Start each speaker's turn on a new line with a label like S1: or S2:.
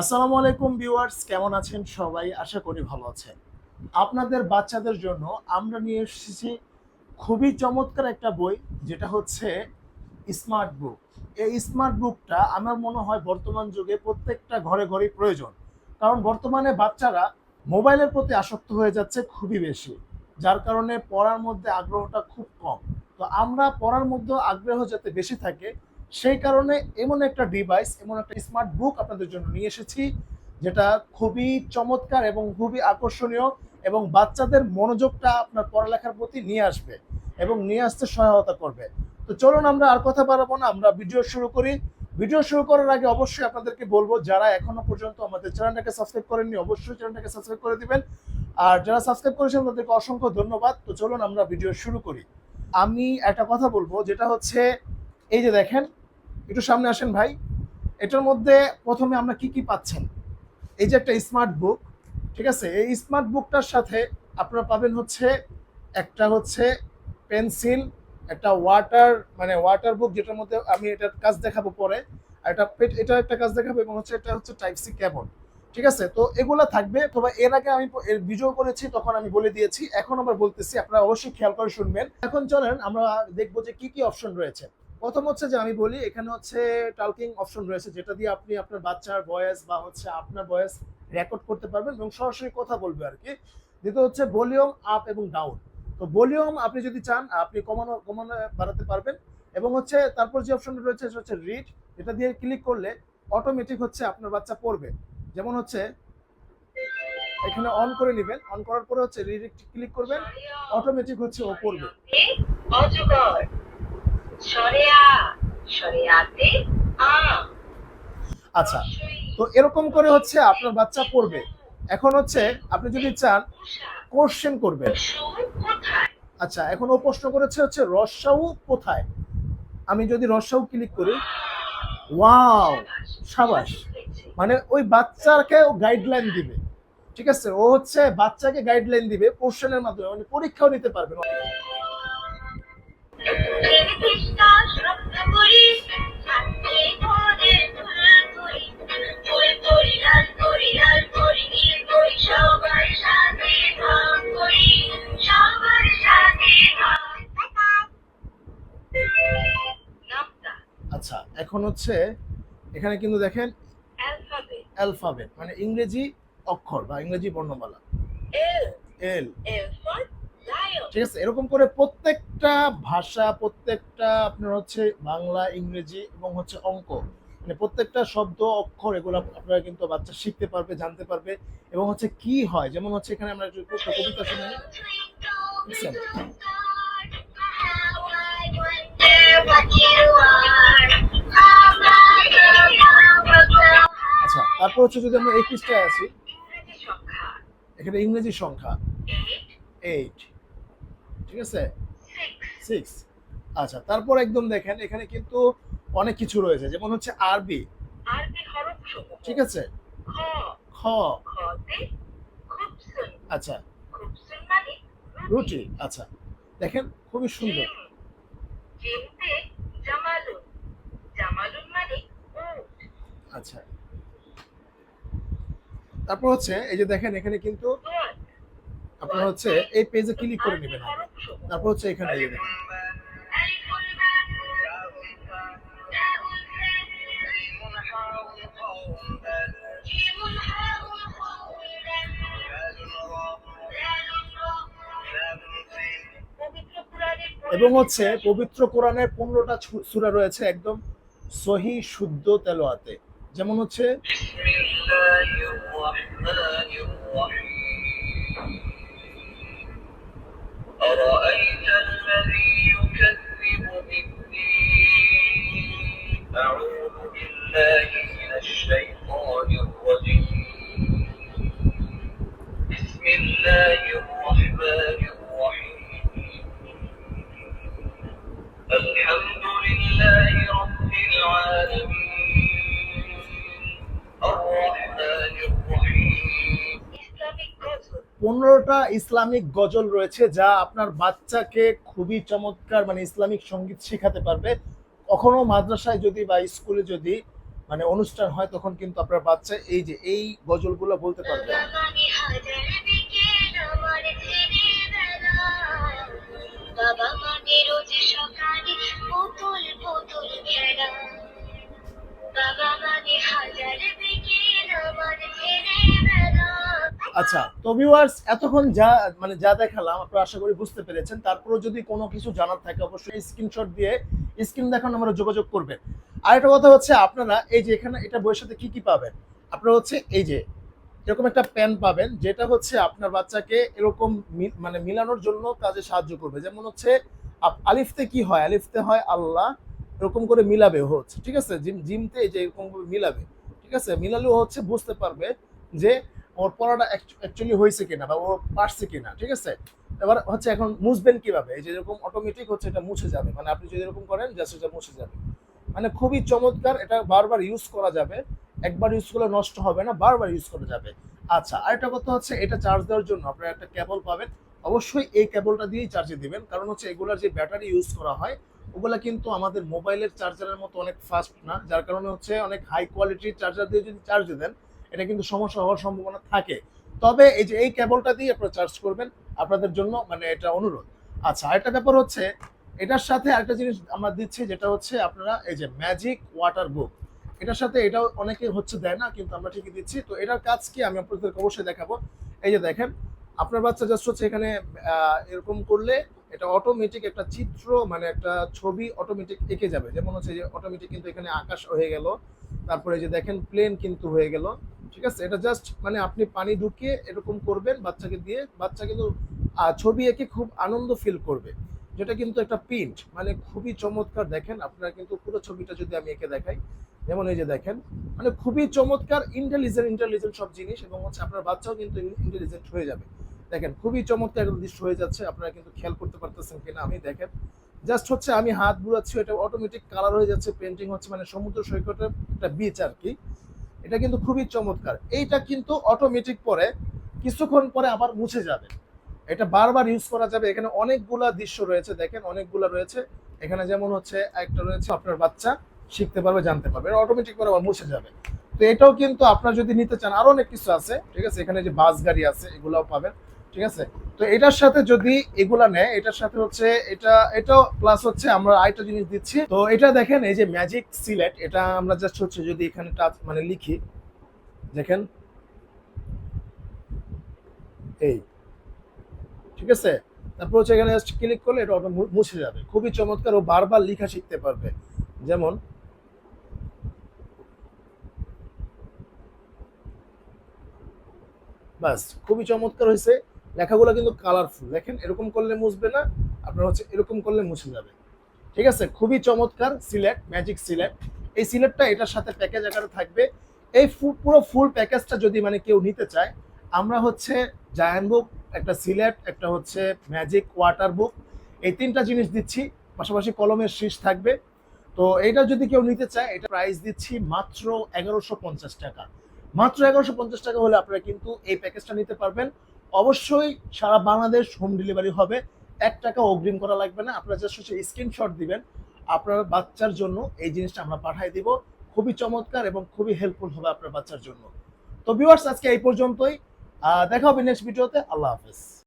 S1: আসসালামু আলাইকুম ভিউয়ার্স, কেমন আছেন সবাই? আশা করি ভালো আছেন। আপনাদের বাচ্চাদের জন্য আমরা নিয়ে এসেছি খুবই চমৎকার একটা বই, যেটা হচ্ছে স্মার্ট বুক এই স্মার্ট বুকটা আমার মনে হয় বর্তমান যুগে প্রত্যেকটা ঘরে ঘরেই প্রয়োজন। কারণ বর্তমানে বাচ্চারা মোবাইলের প্রতি আসক্ত হয়ে যাচ্ছে খুবই বেশি, যার কারণে পড়ার মধ্যে আগ্রহটা খুব কম। তো আমরা পড়ার মধ্যে আগ্রহ যাতে বেশি থাকে সেই কারণে এমন একটা ডিভাইস এমন একটা স্মার্ট বুক আপনাদের জন্য নিয়ে এসেছি, যেটা খুবই চমৎকার এবং খুবই আকর্ষণীয় এবং বাচ্চাদের মনোযোগটা আপনার পড়ালেখার প্রতি নিয়ে আসবে এবং নিয়ে আসতে সহায়তা করবে। তো চলুন আমরা আর কথা বাড়াবো না, আমরা ভিডিও শুরু করি। ভিডিও শুরু করার আগে অবশ্যই আপনাদেরকে বলব, যারা এখনও পর্যন্ত আমাদের চ্যানেলটাকে সাবস্ক্রাইব করেননি, অবশ্যই চ্যানেলটাকে সাবস্ক্রাইব করে দিবেন। আর যারা সাবস্ক্রাইব করেছেন, তাদেরকে অসংখ্য ধন্যবাদ। তো চলুন আমরা ভিডিও শুরু করি। আমি একটা কথা বলব, যেটা হচ্ছে, এই যে দেখেন একটু সামনে আসেন ভাই। এটার মধ্যে প্রথমে আমরা কি কি পাচ্ছেন? এই যে একটা স্মার্ট বুক ঠিক আছে? এই স্মার্ট বুকটার সাথে আপনারা পাবেন হচ্ছে একটা হচ্ছে পেন্সিল একটা ওয়াটার মানে ওয়াটার বুক যেটার মধ্যে আমি এটার কাজ দেখাবো পরে। আর এটা এটা একটা কাজ দেখাবো এবং হচ্ছে এটা হচ্ছে টাইপ সি কেবল ঠিক আছে? তো এগুলা থাকবে। তবে এর আগে আমি এর ভিডিও করেছি, তখন আমি বলে দিয়েছি। এখন আবার বলতেছি, আপনারা অবশ্যই খেয়াল করে শুনবেন। এখন চলেন, আমরা দেখব যে কি কি অপশন রয়েছে। প্রথম হচ্ছে যে আমি বলি, এখানে হচ্ছে টালকিং অপশন রয়েছে, যেটা দিয়ে আপনি আপনার বাচ্চার ভয়েস বা হচ্ছে আপনার ভয়েস রেকর্ড করতে পারবেন এবং সরাসরি কথা বলবে আর কি দ্বিতীয় হচ্ছে ভলিউম আপ এবং ডাউন তো ভলিউম আপনি যদি চান, আপনি কমানো কমানো বাড়াতে পারবেন এবং হচ্ছে তারপর যে অপশনটা রয়েছে সেটা হচ্ছে রিড এটা দিয়ে ক্লিক করলে অটোমেটিক হচ্ছে আপনার বাচ্চা পড়বে। যেমন হচ্ছে, এখানে অন করে নেবেন অন করার পরে হচ্ছে রিড ক্লিক করবেন অটোমেটিক হচ্ছে ও পড়বে।
S2: আ।
S1: আচ্ছা তো এরকম করে হচ্ছে আপনার বাচ্চা পড়বে। এখন হচ্ছে আপনি যদি চান কোশ্চেন করবেন।
S2: কোথায়?
S1: আচ্ছা এখন ও প্রশ্ন করেছে হচ্ছে রসাউ কোথায়? আমি যদি রসাউ ক্লিক করি ওয়াও সাবাস। মানে ওই বাচ্চাকে ও গাইডলাইন দিবে। ঠিক আছে? ও হচ্ছে বাচ্চাকে গাইডলাইন দিবে কোশ্চেনের মাধ্যমে। মানে পরীক্ষাও নিতে পারবে। আচ্ছা এখন হচ্ছে এখানে কিন্তু দেখেন
S2: অ্যালফাবেট।
S1: অ্যালফাবেট মানে ইংরেজি অক্ষর বা ইংরেজি বর্ণমালা।
S2: এল।
S1: এল।
S2: এল ফর লায়ন
S1: ঠিক আছে, এরকম করে প্রত্যেকটা ভাষা, প্রত্যেকটা আপনার হচ্ছে বাংলা, ইংরেজি এবং হচ্ছে অঙ্ক মানে প্রত্যেকটা শব্দ, অক্ষর এগুলো আপনারা কিন্তু বাচ্চা শিখতে পারবে, জানতে পারবে এবং হচ্ছে কি হয়। যেমন হচ্ছে এখানে আমরা কবিতা শুনে। আচ্ছা তারপর হচ্ছে যদি আমরা এই আছি এখানে ইংরেজি সংখ্যা। এইট ঠিক আছে? সিক্স আচ্ছা তারপর একদম দেখেন এখানে কিন্তু অনেক কিছু রয়েছে যেমন হচ্ছে আরবি। ঠিক আছে? খ। আচ্ছা। রুটি। আচ্ছা। দেখেন খুবই সুন্দর। আচ্ছা। তারপর হচ্ছে এই যে দেখেন এখানে কিন্তু আপনার হচ্ছে এই পেজে ক্লিক করে নেবেন তারপর হচ্ছে এখানে এই দেখেন। এবং হচ্ছে পবিত্র কোরআনের পনেরোটা সূরা রয়েছে একদম সহি, শুদ্ধ তেলোয়াতে যেমন হচ্ছে
S3: أرأيت الذي
S1: পনেরোটা ইসলামিক গজল রয়েছে যা আপনার বাচ্চাকে খুবই চমৎকার মানে ইসলামিক সংগীত শেখাতে পারবে? কখনো মাদ্রাসায় যদি বা স্কুলে যদি মানে অনুষ্ঠান হয়, তখন কিন্তু আপনার বাচ্চা এই যে, এই গজলগুলো বলতে পারবে।
S2: বাবা হাজার
S1: আচ্ছা তো ভিউয়ার্স এতক্ষণ যা মানে যা দেখালাম, আপনারা আশা করি বুঝতে পেরেছেন। তারপরে যদি কোনো কিছু জানার থাকে, অবশ্যই স্ক্রিনশট দিয়ে স্ক্রিন দেখানো, আমরা যোগাযোগ করবেন। আরেকটা কথা হচ্ছে, আপনারা এই যে এখানে, এটা বইয়ের সাথে কি কি পাবেন? আপনারা হচ্ছে এই যে, এরকম একটা প্যান পাবেন, যেটা হচ্ছে আপনার বাচ্চাকে এরকম মানে মিলানোর জন্য কাজে সাহায্য করবে। যেমন হচ্ছে আলিফতে কি হয়? আলিফতে হয় আল্লাহ এরকম করে মিলাবে হচ্ছে, ঠিক আছে? জিম, জিমতে যে এরকম মিলাবে, ঠিক আছে? মিলালেও হচ্ছে বুঝতে পারবে যে ওর পড়াটা অ্যাকচুয়ালি হয়েছে কিনা বা ও পারছে কিনা, ঠিক আছে? এবার হচ্ছে এখন মুছবেন কীভাবে? এই যে এরকম অটোমেটিক হচ্ছে এটা মুছে যাবে। মানে আপনি যদি এরকম করেন জাস্ট এটা মুছে যাবে। মানে খুবই চমৎকার, এটা বারবার ইউজ করা যাবে। একবার ইউজ করলে নষ্ট হবে না, বারবার ইউজ করা যাবে। আচ্ছা আর আরেকটা কথা হচ্ছে, এটা চার্জ দেওয়ার জন্য আপনারা একটা কেবল পাবেন। অবশ্যই এই কেবলটা দিয়েই চার্জে দিবেন। কারণ হচ্ছে এগুলার যে ব্যাটারি ইউজ করা হয়, ওগুলা কিন্তু আমাদের মোবাইলের চার্জারের মতো অনেক ফাস্ট না। যার কারণে হচ্ছে অনেক হাই কোয়ালিটির চার্জার দিয়ে যদি চার্জ দেন এটা কিন্তু সমস্যা হওয়ার সম্ভাবনা থাকে। তবে এই যে এই কেবলটা দিয়ে আপনারা চার্জ করবেন, আপনাদের জন্য মানে এটা অনুরোধ। আচ্ছা আরেকটা ব্যাপার হচ্ছে, এটার সাথে আরেকটা জিনিস আমরা দিচ্ছি, যেটা হচ্ছে আপনারা এই যে ম্যাজিক ওয়াটার বুক এটার সাথে এটাও অনেকে হচ্ছে দেয় না, কিন্তু আমরা ঠিকই দিচ্ছি। তো এটার কাজ কি? আমি আপনাদেরকে অবশ্যই দেখাবো। এই যে দেখেন, আপনার বাচ্চা জাস্ট হচ্ছে এখানে এরকম করলে এটা অটোমেটিক একটা চিত্র মানে একটা ছবি অটোমেটিক এঁকে যাবে। যেমন হচ্ছে যে অটোমেটিক কিন্তু এখানে আকাশ হয়ে গেল। তারপরে যে দেখেন প্লেন কিন্তু হয়ে গেল। ঠিক আছে? এটা জাস্ট মানে আপনি পানি ঢুকিয়ে এরকম করবেন, বাচ্চাকে দিয়ে। বাচ্চা কিন্তু ছবি এঁকে খুব আনন্দ ফিল করবে। যেটা কিন্তু একটা প্রিন্ট মানে খুবই চমৎকার। দেখেন, আপনারা কিন্তু পুরো ছবিটা যদি আমি এঁকে দেখাই, যেমন এই যে দেখেন মানে খুবই চমৎকার ইন্টেলিজেন্ট ইন্টেলিজেন্ট সব জিনিস এবং হচ্ছে আপনার বাচ্চাও কিন্তু ইন্টেলিজেন্ট হয়ে যাবে। দেখেন, খুবই চমৎকার একটা দৃশ্য হয়ে যাচ্ছে। আপনারা কিন্তু খেয়াল করতে পারতেছেন কিনা? আমি দেখেন জাস্ট হচ্ছে আমি হাত বুড়াচ্ছি এটা অটোমেটিক কালার হয়ে যাচ্ছে। পেন্টিং হচ্ছে মানে সমুদ্র সৈকতের একটা বিচ আর কি। এটা কিন্তু খুবই চমৎকার। এইটা কিন্তু অটোমেটিক পরে, কিছুক্ষণ পরে আবার মুছে যাবে। এটা বারবার ইউজ করা যাবে। এখানে অনেকগুলা দৃশ্য রয়েছে, দেখেন অনেকগুলা রয়েছে। এখানে যেমন হচ্ছে, একটা রয়েছে আপনার বাচ্চা, শিখতে পারবে, জানতে পারবে। এটা অটোমেটিক পরে আবার মুছে যাবে। তো এটাও কিন্তু আপনার যদি নিতে চান, আরও অনেক কিছু আছে, ঠিক আছে? এখানে যে বাস গাড়ি আছে, এগুলাও পাবেন। ঠিক আছে? তো এটার সাথে যদি এগুলা নেয়, এটার সাথে হচ্ছে এটা, এটাও প্লাস হচ্ছে আমরা আরেকটা জিনিস দিচ্ছি। তো এটা দেখেন, এই যে ম্যাজিক সিলেট এটা আমরা জাস্ট হচ্ছে যদি এখানে টাচ মানে লিখি, দেখেন। এই, ঠিক আছে? তারপর হচ্ছে এখানে জাস্ট ক্লিক করলে এটা মু- মুছে যাবে। খুবই চমৎকার, ও বারবার লেখা শিখতে পারবে। যেমন, বাস, খুবই চমৎকার হয়েছে। লেখাগুলো কিন্তু কালারফুল দেখেন, এরকম করলে মুছবে না, আপনার হচ্ছে এরকম করলে মুছে যাবে। ঠিক আছে? খুবই চমৎকার সিলেট ম্যাজিক সিলেট এই সিলেটটা এটার সাথে প্যাকেজ আকারে থাকবে। এই পুরো ফুল প্যাকেজটা যদি মানে কেউ নিতে চায়, আমরা হচ্ছে জায়ান্ট বুক একটা সিলেট একটা হচ্ছে ম্যাজিক ওয়াটার বুক এই তিনটা জিনিস দিচ্ছি। পাশাপাশি কলমের শীষ থাকবে। তো এটা যদি কেউ নিতে চায়, এটা প্রাইস দিচ্ছি মাত্র এগারোশো পঞ্চাশ টাকা। মাত্র এগারোশো পঞ্চাশ টাকা হলে আপনারা কিন্তু এই প্যাকেজটা নিতে পারবেন। অবশ্যই সারা বাংলাদেশ হোম ডেলিভারি হবে। এক টাকা অগ্রিম করা লাগবে না। আপনারা জাস্ট হচ্ছে স্ক্রিনশট দিবেন। আপনার বাচ্চার জন্য এই জিনিসটা আমরা পাঠিয়ে দিব। খুবই চমৎকার এবং খুবই হেল্পফুল হবে আপনার বাচ্চার জন্য। তো ভিউয়ার্স আজকে এই পর্যন্তই। দেখা হবে নেক্সট ভিডিওতে আল্লাহ হাফেজ।